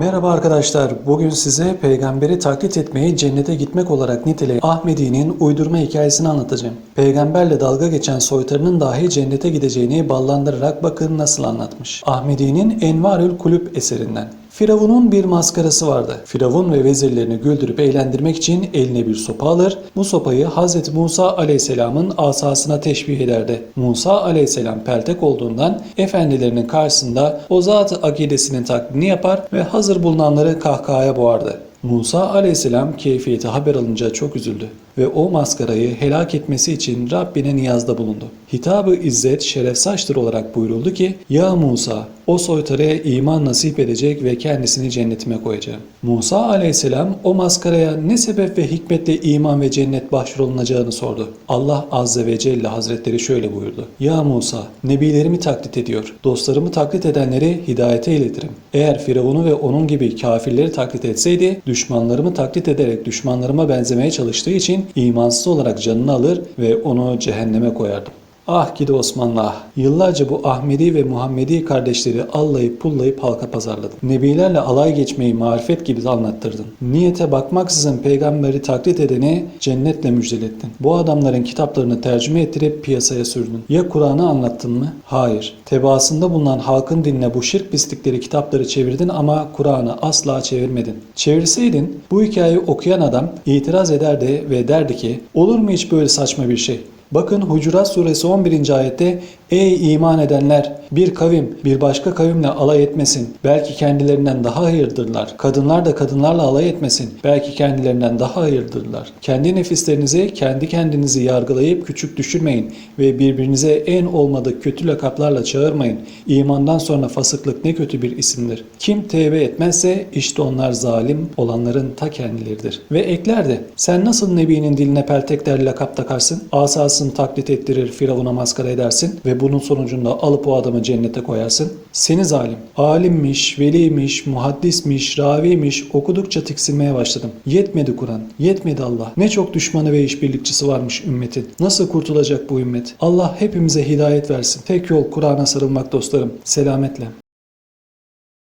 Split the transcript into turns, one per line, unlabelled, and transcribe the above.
Merhaba arkadaşlar. Bugün size peygamberi taklit etmeyi cennete gitmek olarak niteleyen Ahmedi'nin uydurma hikayesini anlatacağım. Peygamberle dalga geçen soytarının dahi cennete gideceğini ballandırarak bakın nasıl anlatmış. Ahmedi'nin Envarül Kulüp eserinden. Firavun'un bir maskarası vardı. Firavun ve vezirlerini güldürüp eğlendirmek için eline bir sopa alır. Bu sopayı Hz. Musa aleyhisselamın asasına teşbih ederdi. Musa aleyhisselam peltek olduğundan efendilerinin karşısında o zat akidesinin taklidini yapar ve hazır bulunanları kahkahaya boğardı. Musa aleyhisselam keyfiyeti haber alınca çok üzüldü ve o maskarayı helak etmesi için Rabbine niyazda bulundu. Hitabı izzet şeref saçtır olarak buyuruldu ki Ya Musa o soytarıya iman nasip edecek ve kendisini cennetime koyacağım. Musa aleyhisselam o maskaraya ne sebep ve hikmetle iman ve cennet başvurulunacağını sordu. Allah azze ve celle hazretleri şöyle buyurdu. Ya Musa nebilerimi taklit ediyor. Dostlarımı taklit edenleri hidayete iletirim. Eğer Firavun'u ve onun gibi kafirleri taklit etseydi düşmanlarımı taklit ederek düşmanlarıma benzemeye çalıştığı için imansız olarak canını alır ve onu cehenneme koyardım. Ah gidi Osmanlı. Yıllarca bu Ahmedi ve Muhammedi kardeşleri allayıp pullayıp halka pazarladın. Nebilerle alay geçmeyi marifet gibi anlattırdın. Niyete bakmaksızın peygamberi taklit edeni cennetle müjdelettin. Bu adamların kitaplarını tercüme ettirip piyasaya sürdün. Ya Kur'an'ı anlattın mı? Hayır. Tebaasında bulunan halkın dinine bu şirk pislikleri kitapları çevirdin ama Kur'an'ı asla çevirmedin. Çevirseydin bu hikayeyi okuyan adam itiraz ederdi ve derdi ki olur mu hiç böyle saçma bir şey? Bakın Hucurat suresi 11. ayette Ey iman edenler bir kavim bir başka kavimle alay etmesin. Belki kendilerinden daha hayırdırlar. Kadınlar da kadınlarla alay etmesin. Belki kendilerinden daha hayırdırlar. Kendi nefislerinizi kendi kendinizi yargılayıp küçük düşürmeyin ve birbirinize en olmadık kötü lakaplarla çağırmayın. İmandan sonra fasıklık ne kötü bir isimdir. Kim tevbe etmezse işte onlar zalim olanların ta kendileridir. Ve eklerdi. Sen nasıl Nebi'nin diline peltekler lakap takarsın? Asasını taklit ettirir, Firavun'a maskara edersin bunun sonucunda alıp o adamı cennete koyarsın. Seni zalim. Alimmiş, veliymiş, muhaddismiş, raviymiş okudukça tiksinmeye başladım. Yetmedi Kur'an, yetmedi Allah. Ne çok düşmanı ve işbirlikçisi varmış ümmetin. Nasıl kurtulacak bu ümmet? Allah hepimize hidayet versin. Tek yol Kur'an'a sarılmak dostlarım. Selametle.